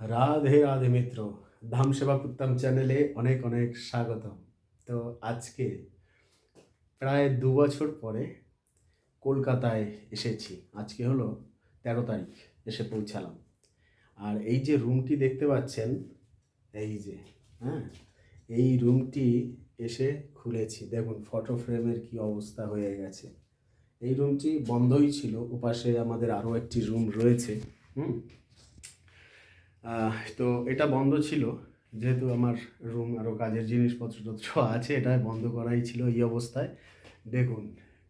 রাধে রাধে মিত্র, ধাম সেবা কুত্তাম চ্যানেলে অনেক অনেক স্বাগত তো আজকে প্রায় দু বছর পরে কলকাতায় এসেছি। আজকে হলো তেরো তারিখ, এসে পৌঁছালাম। আর এই যে রুমটি দেখতে পাচ্ছেন, এই যে হ্যাঁ এই রুমটি এসে খুলেছি। দেখুন ফটো ফ্রেমের কি অবস্থা হয়ে গেছে। এই রুমটি বন্ধই ছিল, ওপাশে আমাদের আরও একটি রুম রয়েছে, হুম তো এটা বন্ধ ছিল, যেহেতু আমার রুম আরও কাজের জিনিসপত্র টত্র আছে, এটা বন্ধ করাই ছিল এই অবস্থায়। দেখুন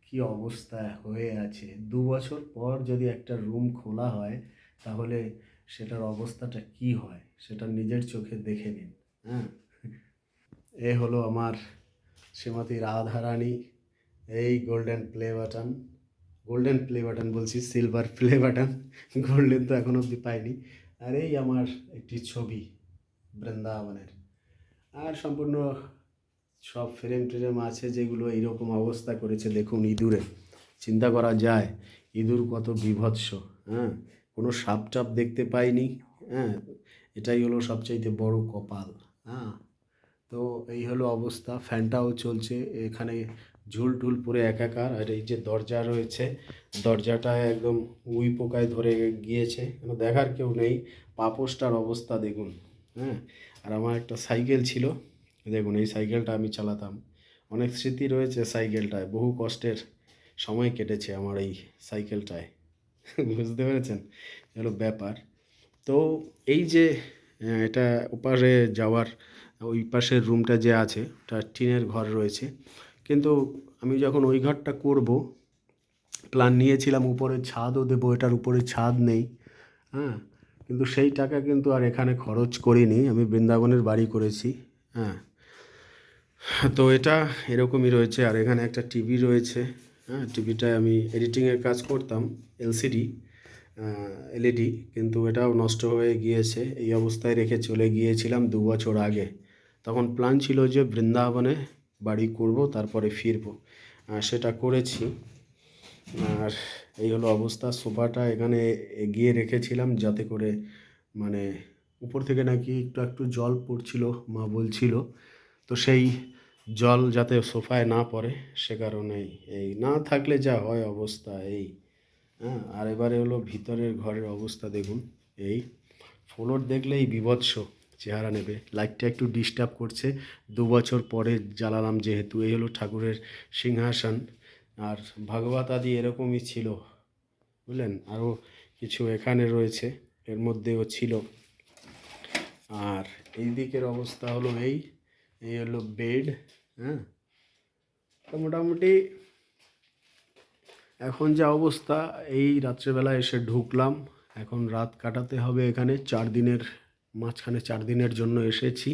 কি অবস্থা হয়ে আছে। দু বছর পর যদি একটা রুম খোলা হয়, তাহলে সেটার অবস্থাটা কি হয়, সেটা নিজের চোখে দেখে নিন হ্যাঁ? এ হলো আমার শ্রীমতী রাধারানী, এই golden play button golden play button বলছি সিলভার প্লে বাটন গোল্ডেন তো এখন অবধি পাইনি। আর এই আমার একটি ছবি, বৃন্দাবনের। আর সম্পূর্ণ সব ফ্রেম ট্রেম আছে যেগুলো এইরকম অবস্থা করেছে, দেখুন ইঁদুরে। চিন্তা করা যায়, ইঁদুর কত বিভৎস হ্যাঁ? কোনো সাপ টাপ দেখতে পাইনি হ্যাঁ? এটাই হলো সবচাইতে বড় কপাল হ্যাঁ? তো এই হলো অবস্থা, ফ্যানটাও চলছে, এখানে ঝুল টুল পুরো একাকার। আর এই যে দরজা রয়েছে, দরজাটা একদম উই পোকায় ধরে গিয়েছে। দেখার কেউ নেই। পাপোশটার অবস্থা দেখুন হ্যাঁ? আর আমার একটা সাইকেল ছিল। দেখুন, এই সাইকেলটা আমি চালাতাম। অনেক স্মৃতি রয়েছে সাইকেলটায়। বহু কষ্টের সময় কেটেছে আমার এই সাইকেলটায়। বুঝতে পেরেছেন? এ হলো ব্যাপার। তো এই যে এটা ওপারে যাওয়ার, ওই পাশের রুমটা যে আছে, ওটা টিনের ঘর রয়েছে। কিন্তু আমি যখন ওই ঘরটা করব প্ল্যান নিয়েছিলাম উপরে ছাদও দেবো, এটার উপরে ছাদ নেই হ্যাঁ? কিন্তু সেই টাকা কিন্তু আর এখানে খরচ করিনি, আমি বৃন্দাবনের বাড়ি করেছি হ্যাঁ? তো এটা এরকমই রয়েছে, আর এখানে একটা টিভি রয়েছে হ্যাঁ? টিভিটায় আমি এডিটিংয়ের কাজ করতাম, এলসিডি এলইডি, কিন্তু এটাও নষ্ট হয়ে গিয়েছে, এই অবস্থায় রেখে চলে গিয়েছিলাম দু বছর আগে। তখন প্ল্যান ছিল যে বৃন্দাবনে বাড়ি করব, তারপরে ফিরবো। সেটা করেছি। আর এই হলো অবস্থা। সোফাটা এখানে এগিয়ে রেখেছিলাম যাতে করে মানে উপর থেকে নাকি একটু একটু জল পড়ছিল, মা বলছিল। তো সেই জল যাতে সোফায় না পড়ে, সে কারণেই এই না থাকলে যা হয় অবস্থা এই। হ্যাঁ আর এবারে হলো ভিতরের ঘরের অবস্থা দেখুন। এই ফ্লোর দেখলেই বিভৎস। চেহারা নেবে। লাইটটা একটু ডিস্টার্ব করছে। দু বছর পরে জ্বালালাম যেহেতু, এই হলো ঠাকুরের সিংহাসন। আর ভাগবত আদি এরকমই ছিল, বুঝলেন? আরও কিছু এখানে রয়েছে, এর মধ্যেও ছিল। আর এই দিকের অবস্থা হলো এই এই হলো বেড হ্যাঁ? তো মোটামুটি এখন যা অবস্থা, এই রাত্রেবেলা এসে ঢুকলাম। এখন রাত কাটাতে হবে এখানে, চার দিনের মাঝখানে চার দিনের জন্য এসেছি।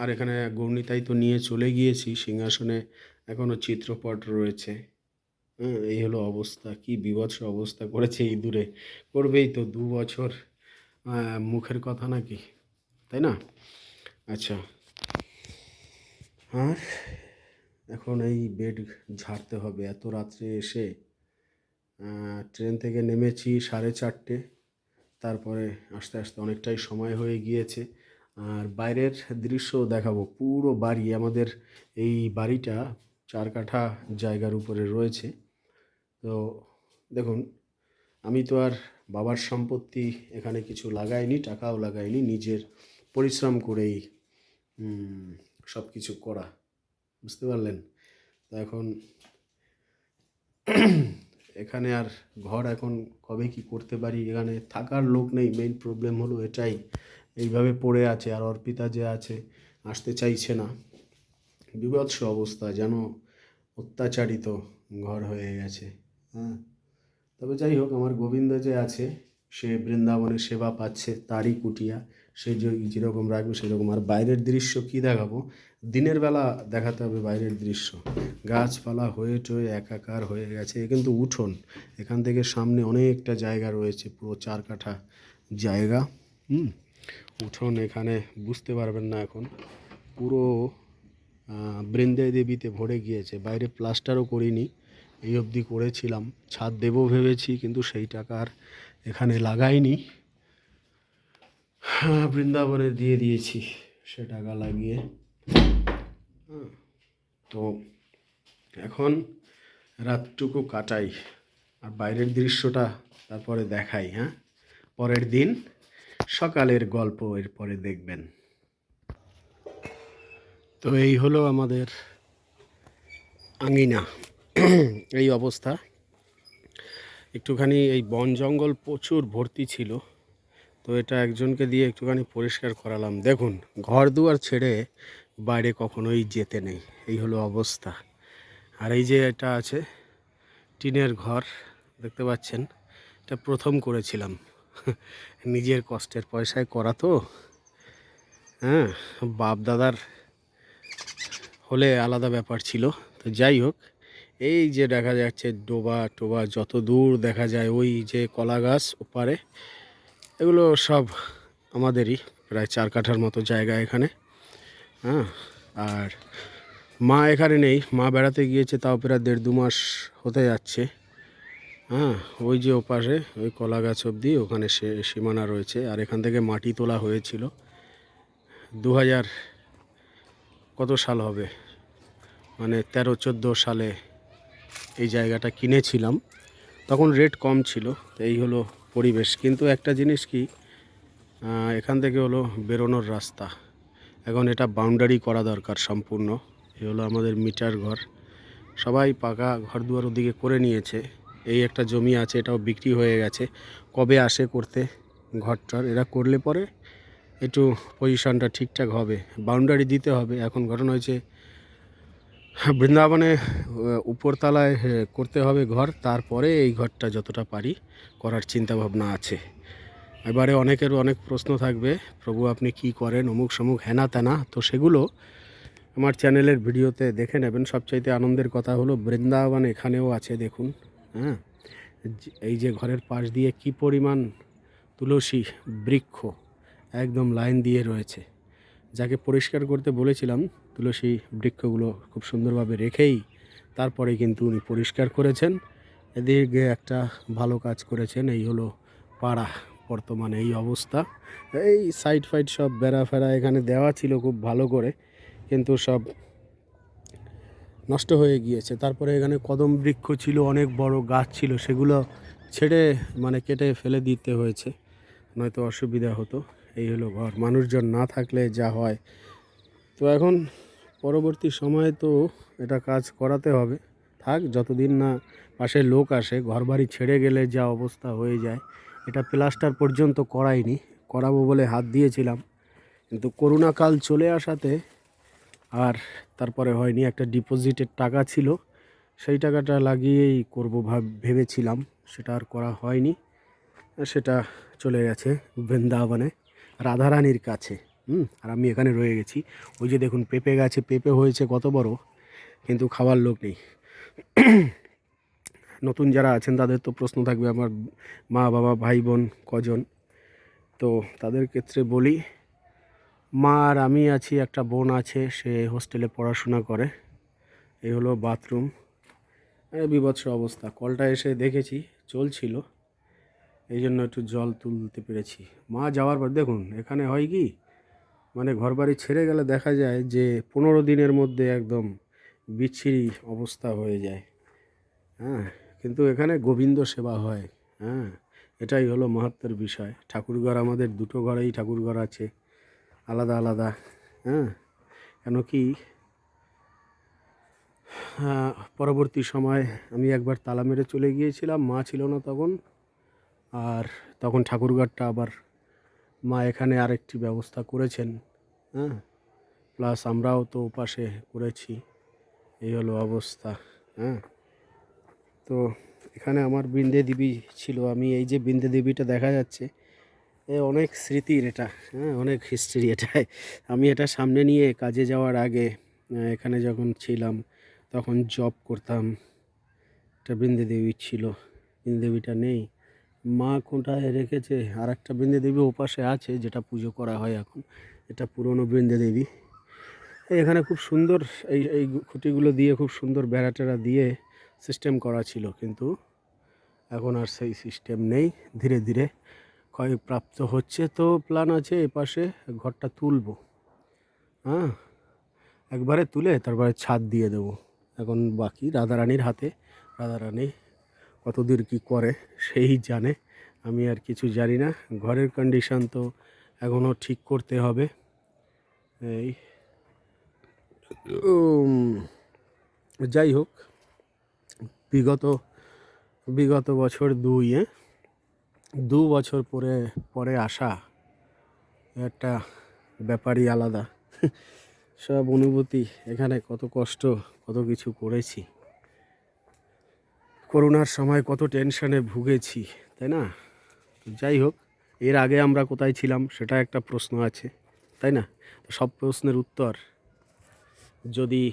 আর এখানে গৌরনীতাই তো নিয়ে চলে গিয়েছি, সিংহাসনে এখনও চিত্রপট রয়েছে। হ্যাঁ এই হলো অবস্থা, কি বিভৎস অবস্থা করেছে এই দূরে। করবেই তো দু বছর মুখের কথা নাকি, তাই না? আচ্ছা আর এখন এই বেড ঝাড়তে হবে, এত রাত্রে এসে ট্রেন থেকে নেমেছি সাড়ে চারটে। তারপরে আস্তে আস্তে অনেকটাই সময় হয়ে গিয়েছে। আর বাইরের দৃশ্য দেখাবো, পুরো বাড়ি, আমাদের এই বাড়িটা চার কাঠা জায়গার উপরে রয়েছে। তো দেখুন, আমি তো আর বাবার সম্পত্তি এখানে কিছু লাগাইনি, টাকাও লাগাইনি, নিজের পরিশ্রম করেই সব কিছু করা, বুঝতে পারলেন? তো এখন এখানে আর ঘর এখন কবে কি করতে পারি? এখানে থাকার লোক নেই। মেইন প্রবলেম হলো এটাই। এইভাবে পড়ে আছে আর অর্পিতা যে আছে, আসতে চাইছে না। বিভৎস অবস্থা যেন অত্যাচারিত ঘর হয়ে গেছে। হ্যাঁ। তবে যাই হোক, আমার গোবিন্দ যে আছে, সে বৃন্দাবনে সেবা পাচ্ছে তারই কুটিয়া। সে যে যেরকম রাখবে সেরকম। আর বাইরের দৃশ্য কি দেখাবো? দিনের বেলা দেখাতে হবে বাইরের দৃশ্য। গাছপালা হয়ে টয়ে একাকার হয়ে গেছে। এ কিন্তু উঠোন। এখান থেকে সামনে অনেকটা জায়গা রয়েছে পুরো চার কাঠা জায়গা। হুম? উঠোন এখানে বুঝতে পারবেন না এখন। পুরো বৃন্দায় দেবীতে ভরে গিয়েছে। বাইরে প্লাস্টারও করিনি। এই অবধি করেছিলাম। ছাদ দেবো ভেবেছি কিন্তু সেই টাকা আর এখানে লাগাইনি। হ্যাঁ, বৃন্দাবনে দিয়ে দিয়েছি সে টাকা লাগিয়ে। তো এখন রাতটুকু কাটাই আর বাইরের দৃশ্যটা তারপরে দেখাই হ্যাঁ? পরের দিন সকালের গল্প এরপরে দেখবেন। তো এই হলো আমাদের আঙিনা, এই অবস্থা। একটুখানি এই বন জঙ্গল প্রচুর ভর্তি ছিল, তো এটা একজনকে দিয়ে একটুখানি পরিষ্কার করালাম। দেখুন, ঘর দুয়ার ছেড়ে বাইরে কখনোই যেতে নেই। এই হলো অবস্থা। আর এই যে এটা আছে, টিনের ঘর, দেখতে পাচ্ছেন? এটা প্রথম করেছিলাম। নিজের কষ্টের পয়সায় করা তো। হ্যাঁ বাপ দাদার হলে আলাদা ব্যাপার ছিল। তো যাই হোক, এই যে দেখা যাচ্ছে ডোবা টোবা যত দূর দেখা যায়, ওই যে কলা গাছ ওপারে, এগুলো সব আমাদেরই, প্রায় চার কাঠার মতো জায়গা এখানে। হ্যাঁ। আর মা এখানে নেই, মা বেড়াতে গিয়েছে, তাও প্রায় দেড় দু মাস হতে যাচ্ছে। হ্যাঁ ওই যে ওপাশে, ওই কলা গাছ অবধি, ওখানে সে, সীমানা রয়েছে, আর এখান থেকে মাটি তোলা হয়েছিল। দু হাজার কত সাল হবে? মানে তেরো, চোদ্দ সালে এই জায়গাটা কিনেছিলাম। তখন রেট কম ছিল, তো এই হলো পরিবেশ। কিন্তু একটা জিনিস কি এখান থেকে হলো বেরোনোর রাস্তা। এখন এটা বাউন্ডারি করা দরকার সম্পূর্ণ। এ হলো আমাদের মিটার ঘর। সবাই পাকা ঘর দুয়ার ওদিকে করে নিয়েছে। এই একটা জমি আছে, এটাও বিক্রি হয়ে গেছে। কবে আসে করতে? ঘরটার। এরা করলে পরে একটু পজিশনটা ঠিকঠাক হবে। বাউন্ডারি দিতে হবে। এখন ঘটনা হয়েছে, বৃন্দাবনে উপরতলায় করতে হবে ঘর। তারপরে এই ঘরটা যতটা পারি করার চিন্তা ভাবনা আছে। এবারে অনেকের অনেক প্রশ্ন থাকবে, প্রভু আপনি কি করেন, অমুক সমুক হেনা তেনা, তো সেগুলো আমার চ্যানেলের ভিডিওতে দেখে নেবেন। সবচাইতে আনন্দের কথা হলো বৃন্দাবন এখানেও আছে, দেখুন হ্যাঁ? এই যে ঘরের পাশ দিয়ে কি পরিমাণ তুলসী বৃক্ষ একদম লাইন দিয়ে রয়েছে। যাকে পরিষ্কার করতে বলেছিলাম, তুলসী বৃক্ষগুলো খুব সুন্দরভাবে রেখেই তারপরে কিন্তু উনি পরিষ্কার করেছেন। এদিকে একটা ভালো কাজ করেছেন, এই হলো পাড়া। বর্তমানে এই অবস্থা। এই সাইড ফাইড সব বেড়া ফেরা এখানে দেওয়া ছিল খুব ভালো করে, কিন্তু সব নষ্ট হয়ে গিয়েছে। তারপরে এখানে কদম বৃক্ষ ছিল, অনেক বড় গাছ ছিল, সেগুলো ছেড়ে মানে কেটে ফেলে দিতে হয়েছে, নয়তো অসুবিধা হতো। এই হলো ঘর, মানুষজন না থাকলে যা হয়। তো এখন পরবর্তী সময়ে তো এটা কাজ করাতে হবে। থাক, যতদিন না পাশে লোক আসে, ঘরবাড়ি ছেড়ে গেলে যা অবস্থা হয়ে যায়। এটা প্লাস্টার পর্যন্ত করাইনি, করাবো বলে হাত দিয়েছিলাম। কিন্তু করোনা কাল চলে আসাতে আর তারপরে হয়নি, একটা ডিপোজিটের টাকা ছিল, সেই টাকাটা লাগিয়েই করব ভাব, ভেবেছিলাম, সেটা আর করা হয়নি। সেটা চলে গেছে বৃন্দাবনে, রাধারানীর কাছে, হুম, আর আমি এখানে রয়ে গেছি। ওই যে দেখুন, পেঁপে গাছে, পেঁপে হয়েছে কত বড়, কিন্তু খাওয়ার লোক নেই। নতুন যারা আছেন, তাদের তো প্রশ্ন থাকবে আমার মা, বাবা, ভাই, বোন কজন। তো তাদের ক্ষেত্রে বলি, মা আর আমি আছি, একটা বোন আছে, সে হোস্টেলে পড়াশোনা করে। এই হলো বাথরুম বিভৎস অবস্থা। কলটা এসে দেখেছি, চলছিল। এই জন্য একটু জল তুলতে পেরেছি। মা যাওয়ার পর, দেখুন, এখানে হয় কি মানে ঘরবাড়ি ছেড়ে গেলে দেখা যায় যে পনেরো দিনের মধ্যে একদম বিচ্ছিরি অবস্থা হয়ে যায়। হ্যাঁ। কিন্তু এখানে গোবিন্দ সেবা হয় হ্যাঁ? এটাই হলো মাহাত্মের বিষয়। ঠাকুরঘর আমাদের দুটো ঘরেই ঠাকুরঘর আছে, আলাদা আলাদা হ্যাঁ? কেন কি পরবর্তী সময় আমি একবার তালা মেরে চলে গিয়েছিলাম, মা ছিল না তখন, আর তখন ঠাকুরঘরটা আবার মা এখানে আরেকটি ব্যবস্থা করেছেন হ্যাঁ? প্লাস আমরাও তো পাশে করেছি, এই হলো অবস্থা হ্যাঁ? তো এখানে আমার বিন্দে দেবী ছিল। আমি এই যে বিন্দে দেবীটা দেখা যাচ্ছে, এ অনেক স্মৃতির এটা হ্যাঁ অনেক হিস্ট্রি এটাই। আমি এটা সামনে নিয়ে কাজে যাওয়ার আগে এখানে যখন ছিলাম, তখন জব করতাম। একটা বৃন্দে দেবী ছিল, বৃন্দে দেবীটা নেই। মা কোনটায় রেখেছে? আর একটা বৃন্দে দেবী ওপাশে আছে, যেটা পুজো করা হয় এখন। এটা পুরনো বৃন্দে দেবী। এখানে খুব সুন্দর এই এই খুঁটিগুলো দিয়ে, খুব সুন্দর বেড়া টেড়া দিয়ে সিস্টেম করা ছিল, কিন্তু এখন আর সেই সিস্টেম নেই। ধীরে ধীরে ক্ষয়প্রাপ্ত হচ্ছে, তো প্ল্যান আছে এপাশে ঘরটা তুলব। হ্যাঁ একবারে তুলে তারপরে ছাদ দিয়ে দেবো। এখন বাকি রাধারানীর হাতে, রাধারানী কতদূর কি করে সেই জানে, আমি আর কিছু জানি না। ঘরের কন্ডিশন তো এখনও ঠিক করতে হবে। এই যাই হোক বিগত বিগত বছর দুই, এ। দু বছর পরে পরে আসা একটা ব্যাপারই আলাদা। সব অনুভূতি এখানে কত কষ্ট, কত কিছু করেছি। করোনার সময় কত টেনশনে ভুগেছি, তাই না? যাই হোক, এর আগে আমরা কোথায় ছিলাম সেটা একটা প্রশ্ন আছে, তাই না? সব প্রশ্নের উত্তর যদি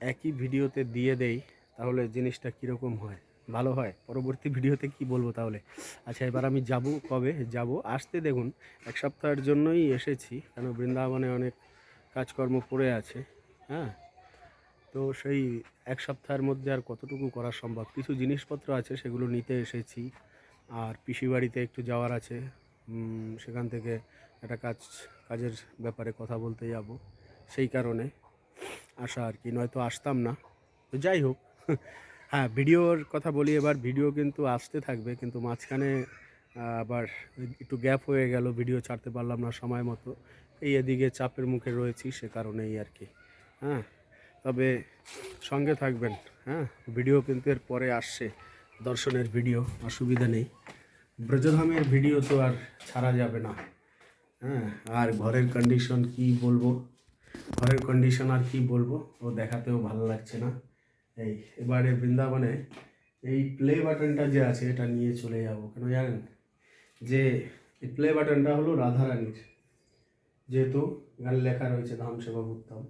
একই ভিডিওতে দিয়ে দেই তাহলে জিনিসটা কীরকম হয়? ভালো হয়? পরবর্তী ভিডিওতে কি বলব তাহলে? আচ্ছা এবার আমি যাব কবে? যাব। আসতে দেখুন, এক সপ্তাহের জন্যই এসেছি, কেন বৃন্দাবনে অনেক কাজকর্ম পড়ে আছে হ্যাঁ? তো সেই এক সপ্তাহের মধ্যে আর কতটুকু করা সম্ভব? কিছু জিনিসপত্র আছে, সেগুলো নিতে এসেছি। আর পিসি বাড়িতে একটু যাওয়ার আছে। সেখান থেকে একটা কাজ, কাজের ব্যাপারে কথা বলতে যাব। সেই কারণে আসা আর কি, নয়তো আসতাম না। তো যাই হোক হ্যাঁ ভিডিওর কথা বলি এবার, ভিডিও কিন্তু আসতে থাকবে, কিন্তু মাঝখানে আবার একটু গ্যাপ হয়ে গেল, ভিডিও ছাড়তে পারলাম না সময় মতো। এই এদিকে চাপের মুখে রয়েছি, সে কারণেই আর কি হ্যাঁ। তবে সঙ্গে থাকবেন হ্যাঁ ভিডিও কিন্তু এর পরে আসছে, দর্শনের ভিডিও, অসুবিধা নেই। ব্রজধামের ভিডিও তো আর ছাড়া যাবে না হ্যাঁ আর ঘরের কন্ডিশন কি বলব? ঘরের কন্ডিশন আর কি বলব? ও দেখাতেও ভালো লাগছে না। এই, এবারে বৃন্দাবনে এই প্লে বাটনটা যে আছে, এটা নিয়ে চলে যাব কেন জানেন? যে এই প্লে বাটনটা হলো রাধারানীর। যেহেতু গানে লেখা রয়েছে ধাম সেবা উত্তম।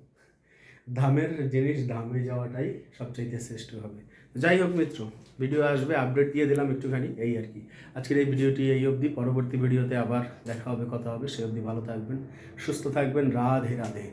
ধামের জিনিস, ধামে যাওয়াটাই সবচাইতে শ্রেষ্ঠ হবে। যাই হোক মিত্র ভিডিও আসবে আপডেট দিয়ে দিলাম একটুখানি, এই আর কি। আজকের এই ভিডিওটি এই অবধি, পরবর্তী ভিডিওতে আবার দেখা হবে, কথা হবে, সে অবধি ভালো থাকবেন, সুস্থ থাকবেন, রাধে রাধে।